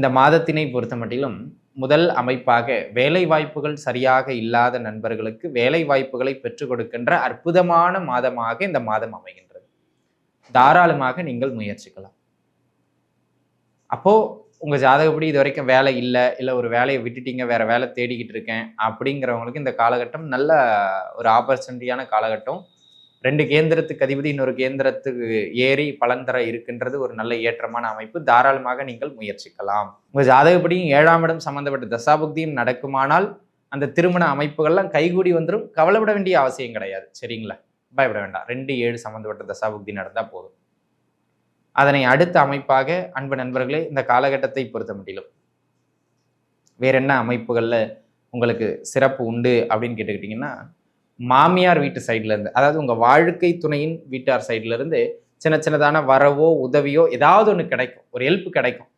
இந்த மாதத்தினை பொறுத்த மட்டிலும் முதல் அமைப்பாக வேலை வாய்ப்புகள் சரியாக இல்லாத நண்பர்களுக்கு வேலை வாய்ப்புகளை பெற்றுக் கொடுக்கின்ற அற்புதமான மாதமாக இந்த மாதம் அமைகின்றது. தாராளமாக நீங்கள் முயற்சிக்கலாம். அப்போ உங்க ஜாதகப்படி இது வரைக்கும் வேலை இல்லை இல்லை ஒரு வேலையை விட்டுட்டீங்க வேற வேலை தேடிக்கிட்டு இருக்கேன் அப்படிங்கிறவங்களுக்கு இந்த காலகட்டம் நல்ல ஒரு ஆப்பர்ச்சுனிட்டியான காலகட்டம். ரெண்டு கேந்திரத்துக்கு அதிபதி இன்னொரு கேந்திரத்துக்கு ஏறி பலன் தர இருக்கின்றது ஒரு நல்ல ஏற்றமான அமைப்பு. தாராளமாக நீங்கள் முயற்சிக்கலாம். உங்கள் ஜாதகப்படியும் ஏழாம் இடம் சம்பந்தப்பட்ட தசாபுக்தியும் நடக்குமானால் அந்த திருமண அமைப்புகள்லாம் கைகூடி வந்துடும் கவலைப்பட வேண்டிய அவசியம் கிடையாது. சரிங்களா? பயப்பட வேண்டாம். ரெண்டு ஏழு சம்பந்தப்பட்ட தசாபுக்தி நடந்தால் போதும். அதனை அடுத்த அமைப்பாக அன்பு நண்பர்களே இந்த காலகட்டத்தை பொறுத்த முடியலும் வேற என்ன அமைப்புகளில் உங்களுக்கு சிறப்பு உண்டு அப்படின்னு கேட்டுக்கிட்டிங்கன்னா மாமியார் வீட்டு சைட்லேருந்து அதாவது உங்கள் வாழ்க்கை துணையின் வீட்டார் சைட்லேருந்து சின்ன சின்னதான வரவோ உதவியோ ஏதாவது ஒன்று கிடைக்கும். ஒரு ஹெல்ப் கிடைக்கும்.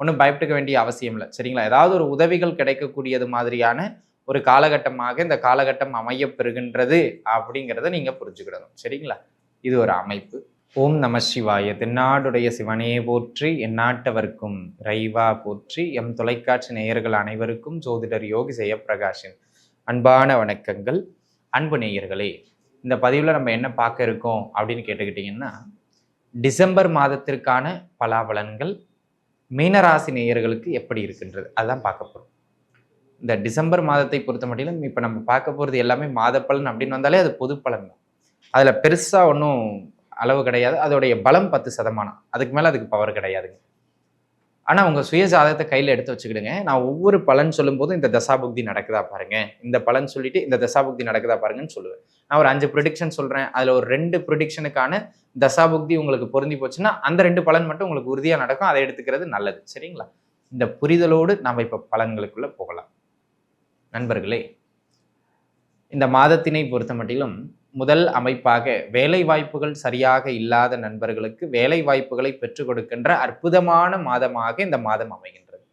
ஒன்றும் பயப்பட்டுக்க வேண்டிய அவசியம் இல்லை. சரிங்களா? ஏதாவது ஒரு உதவிகள் கிடைக்கக்கூடியது மாதிரியான ஒரு காலகட்டமாக இந்த காலகட்டம் அமைய பெறுகின்றது அப்படிங்கிறத நீங்கள் புரிஞ்சுக்கிடணும். சரிங்களா? இது ஒரு அமைப்பு. ஓம் நம சிவாய. தென்னாடுடைய சிவனே போற்றி எந்நாட்டவர்க்கும் ரைவா போற்றி எம் தொலைக்காட்சி நேயர்கள் அனைவருக்கும் ஜோதிடர் யோகி ஜெயப்பிரகாஷின் அன்பான வணக்கங்கள். அன்பு நேயர்களே இந்த பதிவில் நம்ம என்ன பார்க்க இருக்கோம் அப்படின்னு கேட்டுக்கிட்டிங்கன்னா டிசம்பர் மாதத்திற்கான பலாபலன்கள் மீனராசி நேயர்களுக்கு எப்படி இருக்கின்றது? அதுதான் பார்க்க போகிறோம் இந்த டிசம்பர் மாதத்தை பொறுத்த மட்டிலும் இப்போ நம்ம பார்க்க போகிறது எல்லாமே மாத பலன் அப்படின்னு வந்தாலே அது பொது பலன் தான். அதில் பெருசாக ஒன்றும் அளவு கிடையாது. அதோடைய பலம் பத்து சதமானம். அதுக்கு மேலே அதுக்கு பவர் கிடையாதுங்க. ஆனால் உங்கள் சுய ஜாதகத்தை கையில் எடுத்து வச்சுக்கிடுங்க. நான் ஒவ்வொரு பலன் சொல்லும்போதும் இந்த தசாபுக்தி நடக்குதா பாருங்க. இந்த பலன் சொல்லிட்டு இந்த தசாபுக்தி நடக்குதா பாருங்கன்னு சொல்லுவேன். நான் ஒரு அஞ்சு ப்ரொடிக்ஷன் சொல்கிறேன் அதில் ஒரு ரெண்டு ப்ரொடிக்ஷனுக்கான தசாபுக்தி உங்களுக்கு பொருந்தி போச்சுன்னா அந்த ரெண்டு பலன் மட்டும் உங்களுக்கு உறுதியாக நடக்கும். அதை எடுத்துக்கிறது நல்லது. சரிங்களா? இந்த புரிதலோடு நாம் இப்போ பலன்களுக்குள்ளே போகலாம். நண்பர்களே இந்த மாதத்தினை பொறுத்த மட்டிலும் முதல் அமைப்பாக வேலை வாய்ப்புகள் சரியாக இல்லாத நண்பர்களுக்கு வேலை வாய்ப்புகளை பெற்றுக் கொடுக்கின்ற அற்புதமான மாதமாக இந்த மாதம் அமைகின்றது.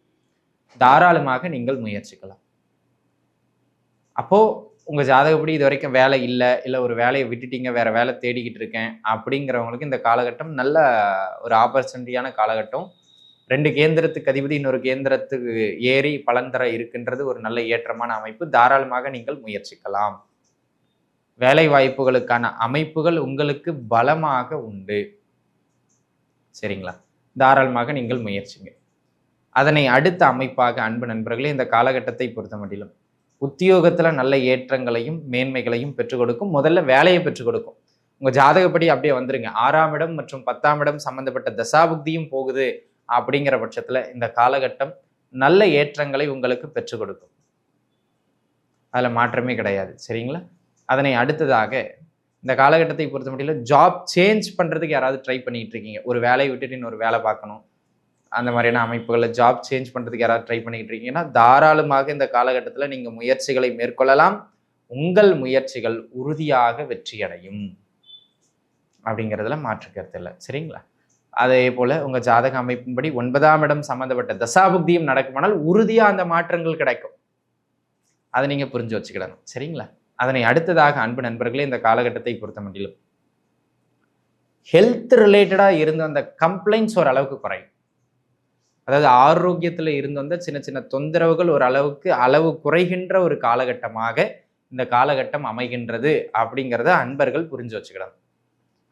தாராளமாக நீங்கள் முயற்சிக்கலாம். அப்போ உங்க ஜாதகப்படி இது வரைக்கும் வேலை இல்லை இல்லை ஒரு வேலையை விட்டுட்டீங்க வேற வேலை தேடிக்கிட்டு இருக்கேன் அப்படிங்கிறவங்களுக்கு இந்த காலகட்டம் நல்ல ஒரு ஆப்பர்ச்சுனிட்டியான காலகட்டம். ரெண்டு கேந்திரத்துக்கு அதிபதி இன்னொரு கேந்திரத்துக்கு ஏறி பலன் தர இருக்கின்றது ஒரு நல்ல ஏற்றமான அமைப்பு. தாராளமாக நீங்கள் முயற்சிக்கலாம். வேலை வாய்ப்புகளுக்கான அமைப்புகள் உங்களுக்கு பலமாக உண்டு. சரிங்களா? தாராளமாக நீங்கள் முயற்சிங்க அதனை அடுத்த அமைப்பாக அன்பு நண்பர்களே இந்த காலகட்டத்தை பொறுத்த மட்டிலும் உத்தியோகத்தில் நல்ல ஏற்றங்களையும் மேன்மைகளையும் பெற்றுக் கொடுக்கும். முதல்ல வேலையை பெற்றுக் கொடுக்கும். உங்கள் ஜாதகப்படி அப்படியே வந்துருங்க. ஆறாம் இடம் மற்றும் பத்தாம் இடம் சம்பந்தப்பட்ட தசாபுக்தியும் போகுது அப்படிங்கிற பட்சத்தில் இந்த காலகட்டம் நல்ல ஏற்றங்களை உங்களுக்கு பெற்றுக் கொடுக்கும். அதில் மாற்றமே கிடையாது. சரிங்களா? அதனை அடுத்ததாக இந்த காலகட்டத்தை பொறுத்த மட்டும் ஜாப் சேஞ்ச் பண்ணுறதுக்கு யாராவது ட்ரை பண்ணிகிட்டு இருக்கீங்க. ஒரு வேலையை விட்டுட்டு இன்னொரு வேலை பார்க்கணும். அந்த மாதிரியான அமைப்புகளில் ஜாப் சேஞ்ச் பண்ணுறதுக்கு யாராவது ட்ரை பண்ணிக்கிட்டு இருக்கீங்கன்னா தாராளமாக இந்த காலகட்டத்தில் நீங்கள் முயற்சிகளை மேற்கொள்ளலாம். உங்கள் முயற்சிகள் உறுதியாக வெற்றியடையும். அப்படிங்கிறதுல மாற்று கருத்து இல்லை. சரிங்களா? அதே போல் உங்கள் ஜாதக அமைப்பின்படி ஒன்பதாம் இடம் சம்மந்தப்பட்ட தசாபுக்தியும் நடக்குமானால் உறுதியாக அந்த மாற்றங்கள் கிடைக்கும். அதை நீங்கள் புரிஞ்சு வச்சுக்கிடணும். சரிங்களா? அதனை அடுத்ததாக அன்பு நண்பர்களே இந்த காலகட்டத்தை பொறுத்த மட்டிலும் ஹெல்த் ரிலேட்டடா இருந்து வந்த கம்ப்ளைண்ட்ஸ் ஓரளவுக்கு குறையும். அதாவது ஆரோக்கியத்துல இருந்து வந்த சின்ன சின்ன தொந்தரவுகள் ஒரு அளவுக்கு அளவு குறைகின்ற ஒரு காலகட்டமாக இந்த காலகட்டம் அமைகின்றது அப்படிங்கிறத அன்பர்கள் புரிஞ்சு வச்சுக்கலாம்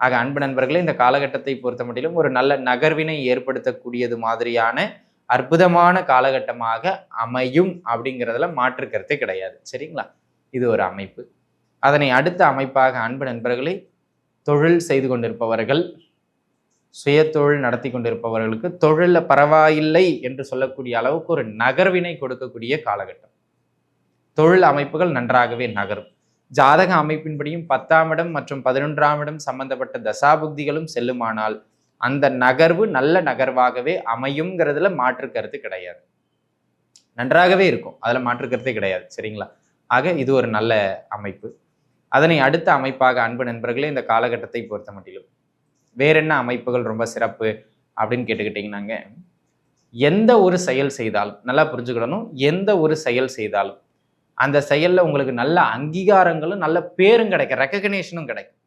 ஆக அன்பு நண்பர்களே இந்த காலகட்டத்தை பொறுத்த மட்டிலும் ஒரு நல்ல நகர்வினை ஏற்படுத்தக்கூடியது மாதிரியான அற்புதமான காலகட்டமாக அமையும் அப்படிங்கிறதுல மாற்று கருத்தே கிடையாது. சரிங்களா? இது ஒரு அமைப்பு. அதனை அடுத்த அமைப்பாக அன்பு நண்பர்களை தொழில் செய்து கொண்டிருப்பவர்கள் சுய தொழில் நடத்தி கொண்டிருப்பவர்களுக்கு தொழிலில் பரவாயில்லை என்று சொல்லக்கூடிய அளவுக்கு ஒரு நகர்வினை கொடுக்கக்கூடிய காலகட்டம். தொழில் அமைப்புகள் நன்றாகவே நகரும். ஜாதக அமைப்பின்படியும் பத்தாம் இடம் மற்றும் பதினொன்றாம் இடம் சம்பந்தப்பட்ட தசாபுக்திகளும் செல்லுமானால் அந்த நகர்வு நல்ல நகர்வாகவே அமையுங்கிறதுல மாற்று கருத்து கிடையாது. நன்றாகவே இருக்கும். அதில் மாற்று கருத்தே கிடையாது. சரிங்களா? ஆக இது ஒரு நல்ல அமைப்பு. அதனை அடுத்த அமைப்பாக அன்பு நண்பர்களே இந்த காலகட்டத்தை பொறுத்த மட்டிலும். வேற என்ன அமைப்புகள் ரொம்ப சிறப்பு அப்படின்னு கேட்டுக்கிட்டிங்கன்னாங்க. எந்த ஒரு செயல் செய்தாலும் நல்லா புரிஞ்சுக்கிடணும். எந்த ஒரு செயல் செய்தாலும் அந்த செயலில் உங்களுக்கு நல்ல அங்கீகாரங்களும் நல்ல பேரும் கிடைக்கும். ரெக்கக்னேஷனும் கிடைக்கும்.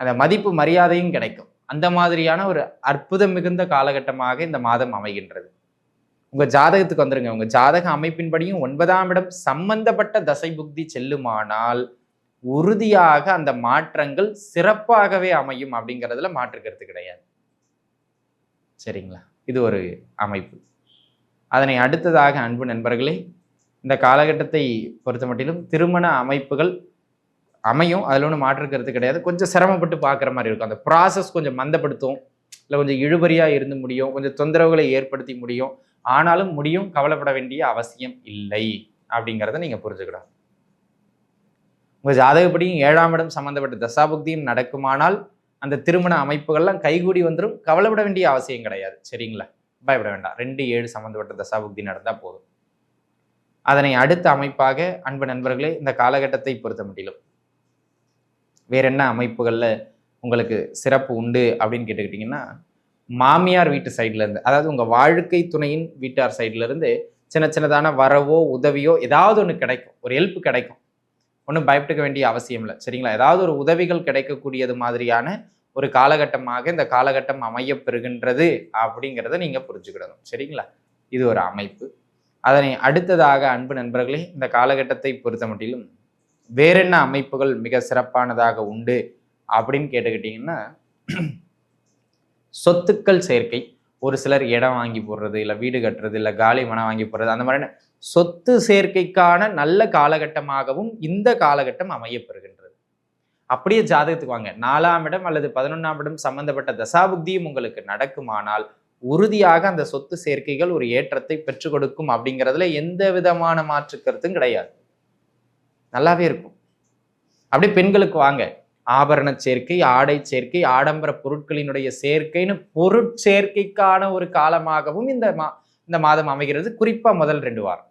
அந்த மதிப்பு மரியாதையும் கிடைக்கும். அந்த மாதிரியான ஒரு அற்புதம் மிகுந்த காலகட்டமாக இந்த மாதம் அமைகின்றது. உங்கள் ஜாதகத்துக்கு வந்துருங்க. உங்கள் ஜாதக அமைப்பின்படியும் ஒன்பதாம் இடம் சம்பந்தப்பட்ட தசை புக்தி செல்லுமானால் உறுதியாக அந்த மாற்றங்கள் சிறப்பாகவே அமையும் அப்படிங்கிறதுல மாற்றுக்கிறது கிடையாது. சரிங்களா? இது ஒரு அமைப்பு. அதனை அடுத்ததாக அன்பு நண்பர்களே இந்த காலகட்டத்தை பொறுத்த மட்டிலும் திருமண அமைப்புகள் அமையும். அதில் ஒன்றும் மாற்றுக்கிறது கிடையாது. கொஞ்சம் சிரமப்பட்டு பார்க்குற மாதிரி இருக்கும். அந்த ப்ராசஸ் கொஞ்சம் மந்தப்படுத்தும். இல்லை கொஞ்சம் இழுபறியாக இருந்து முடியும். கொஞ்சம் தொந்தரவுகளை ஏற்படுத்தி முடியும். ஆனாலும் முடியும் கவலைப்பட வேண்டிய அவசியம் இல்லை அப்படிங்கிறத நீங்கள் புரிஞ்சுக்கிடணும் உங்கள் ஜாதகப்படியும் ஏழாம் இடம் சம்மந்தப்பட்ட தசாபுக்தியும் நடக்குமானால் அந்த திருமண அமைப்புகள்லாம் கைகூடி வந்துடும் கவலைப்பட வேண்டிய அவசியம் கிடையாது. சரிங்களா? பயப்பட வேண்டாம். ரெண்டு ஏழு சம்மந்தப்பட்ட தசாபுக்தி நடந்தால் போதும். அதனை அடுத்த அமைப்பாக அன்பு நண்பர்களே இந்த காலகட்டத்தை பொறுத்த முடியலும் வேற என்ன அமைப்புகளில் உங்களுக்கு சிறப்பு உண்டு அப்படின்னு கேட்டுக்கிட்டிங்கன்னா மாமியார் வீட்டு சைட்லேருந்து அதாவது உங்கள் வாழ்க்கை துணையின் வீட்டார் சைட்லேருந்து சின்ன சின்னதான வரவோ உதவியோ ஏதாவது ஒன்று கிடைக்கும். ஒரு ஹெல்ப் கிடைக்கும். ஒன்றும் பயப்பட்டுக்க வேண்டிய அவசியம் இல்லை. சரிங்களா? ஏதாவது ஒரு உதவிகள் கிடைக்கக்கூடியது மாதிரியான ஒரு காலகட்டமாக இந்த காலகட்டம் அமைய பெறுகின்றது அப்படிங்கிறத நீங்கள் புரிஞ்சுக்கிடணும். சரிங்களா? இது ஒரு அமைப்பு. அதனை அடுத்ததாக அன்பு நண்பர்களே இந்த காலகட்டத்தை பொறுத்த மட்டிலும் வேறென்ன அமைப்புகள் மிக சிறப்பானதாக உண்டு அப்படின்னு கேட்டுக்கிட்டிங்கன்னா சொத்துக்கள் சேர்க்கை. ஒரு சிலர் இடம் வாங்கி போடுறது இல்லை வீடு கட்டுறது இல்லை காலி மனம் வாங்கி போடுறது அந்த மாதிரி சொத்து சேர்க்கைக்கான நல்ல காலகட்டமாகவும் இந்த காலகட்டம் அமையப்பெறுகின்றது. அப்படியே ஜாதகத்துக்கு வாங்க. நாலாம் இடம் அல்லது பதினொன்றாம் இடம் சம்பந்தப்பட்ட தசாபுக்தியும் உங்களுக்கு நடக்குமானால் உறுதியாக அந்த சொத்து சேர்க்கைகள் ஒரு ஏற்றத்தை பெற்றுக் கொடுக்கும் அப்படிங்கிறதுல எந்த விதமான மாற்று கருத்தும் கிடையாது. நல்லாவே இருக்கும். அப்படியே பெண்களுக்கு வாங்க. ஆபரண சேர்க்கை ஆடை சேர்க்கை ஆடம்பர பொருட்களினுடைய சேர்க்கைன்னு பொருட்சேர்க்கைக்கான ஒரு காலமாகவும் இந்த மா இந்த மாதம் அமைகிறது. குறிப்பா முதல் ரெண்டு வாரம்.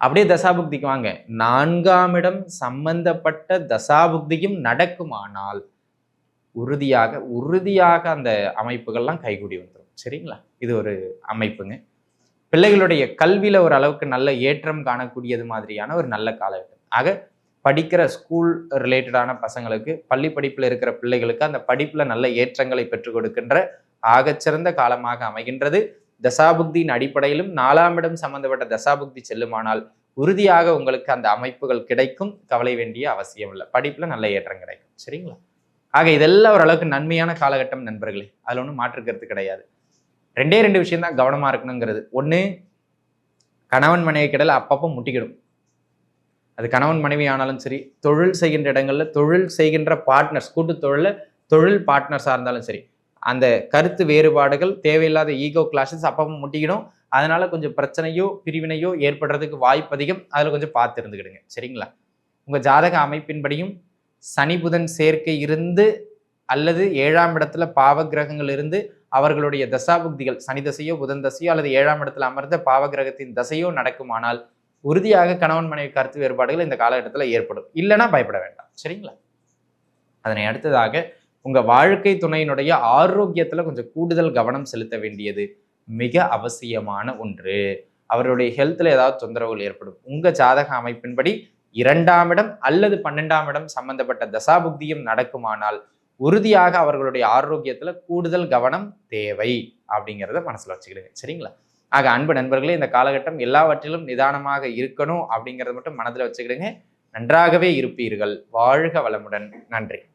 அப்படியே தசாபுக்திக்கு வாங்க. நான்காம் இடம் சம்பந்தப்பட்ட தசாபுக்தியும் நடக்குமானால் உறுதியாக உறுதியாக அந்த அமைப்புகள்லாம் கைகூடி வந்துடும் சரிங்களா? இது ஒரு அமைப்புங்க. பிள்ளைகளுடைய கல்வியில ஒரு அளவுக்கு நல்ல ஏற்றம் காணக்கூடியது மாதிரியான ஒரு நல்ல காலகட்டம். ஆக படிக்கிற ஸ்கூல் ரிலேட்டடான பசங்களுக்கு பள்ளி படிப்பில் இருக்கிற பிள்ளைகளுக்கு அந்த படிப்பில் நல்ல ஏற்றங்களை பெற்றுக் கொடுக்கின்ற ஆகச்சிறந்த காலமாக அமைகின்றது. தசாபுக்தியின் அடிப்படையிலும் நாலாம் இடம் சம்பந்தப்பட்ட தசாபுக்தி செல்லுமானால் உறுதியாக உங்களுக்கு அந்த அமைப்புகள் கிடைக்கும். கவலை வேண்டிய அவசியம் இல்லை. படிப்பில் நல்ல ஏற்றம் கிடைக்கும். சரிங்களா? ஆக இதெல்லாம் ஓரளவுக்கு நன்மையான காலகட்டம் நண்பர்களே. அதில் ஒன்றும் மாற்றுக்கிறது கிடையாது. ரெண்டே ரெண்டு விஷயம் தான் கவனமாக இருக்கணுங்கிறது. ஒன்று கணவன் மனைவி கிடல அப்பப்போ முட்டிக்கிடும். அது கணவன் மனைவி ஆனாலும் சரி தொழில் செய்கின்ற இடங்களில் தொழில் செய்கின்ற பார்ட்னர்ஸ் கூட்டு தொழிலில் தொழில் பார்ட்னர்ஸாக இருந்தாலும் சரி அந்த கருத்து வேறுபாடுகள் தேவையில்லாத ஈகோ கிளாஸஸ் அப்பவும் முட்டிக்கிடும். அதனால கொஞ்சம் பிரச்சனையோ பிரிவினையோ ஏற்படுறதுக்கு வாய்ப்பு அதிகம். அதில் கொஞ்சம் பார்த்து இருந்துக்கிடுங்க. சரிங்களா? உங்கள் ஜாதக அமைப்பின்படியும் சனி புதன் சேர்க்கை இருந்து அல்லது ஏழாம் இடத்துல பாவ கிரகங்கள் இருந்து அவர்களுடைய தசாபுக்திகள் சனி தசையோ புதன் தசையோ அல்லது ஏழாம் இடத்துல அமர்ந்த பாவ கிரகத்தின் தசையோ நடக்குமானால் உறுதியாக கணவன் மனைவி கருத்து வேறுபாடுகள் இந்த காலகட்டத்தில் ஏற்படும். இல்லைன்னா பயப்பட வேண்டாம். சரிங்களா? அதனை அடுத்ததாக உங்கள் வாழ்க்கை துணையினுடைய ஆரோக்கியத்தில் கொஞ்சம் கூடுதல் கவனம் செலுத்த வேண்டியது மிக அவசியமான ஒன்று. அவருடைய ஹெல்த்தில் ஏதாவது தொந்தரவுகள் ஏற்படும். உங்கள் ஜாதக அமைப்பின்படி இரண்டாம் இடம் அல்லது பன்னெண்டாம் இடம் சம்பந்தப்பட்ட தசாபுக்தியும் நடக்குமானால் உறுதியாக அவர்களுடைய ஆரோக்கியத்தில் கூடுதல் கவனம் தேவை அப்படிங்கிறத மனசில் வச்சுக்கிடுங்க. சரிங்களா? ஆக அன்பு நண்பர்களே இந்த காலகட்டம் எல்லாவற்றிலும் நிதானமாக இருக்கணும் அப்படிங்கிறத மட்டும் மனதில் வச்சுக்கிடுங்க. நன்றாகவே இருப்பீர்கள். வாழ்க வளமுடன். நன்றி.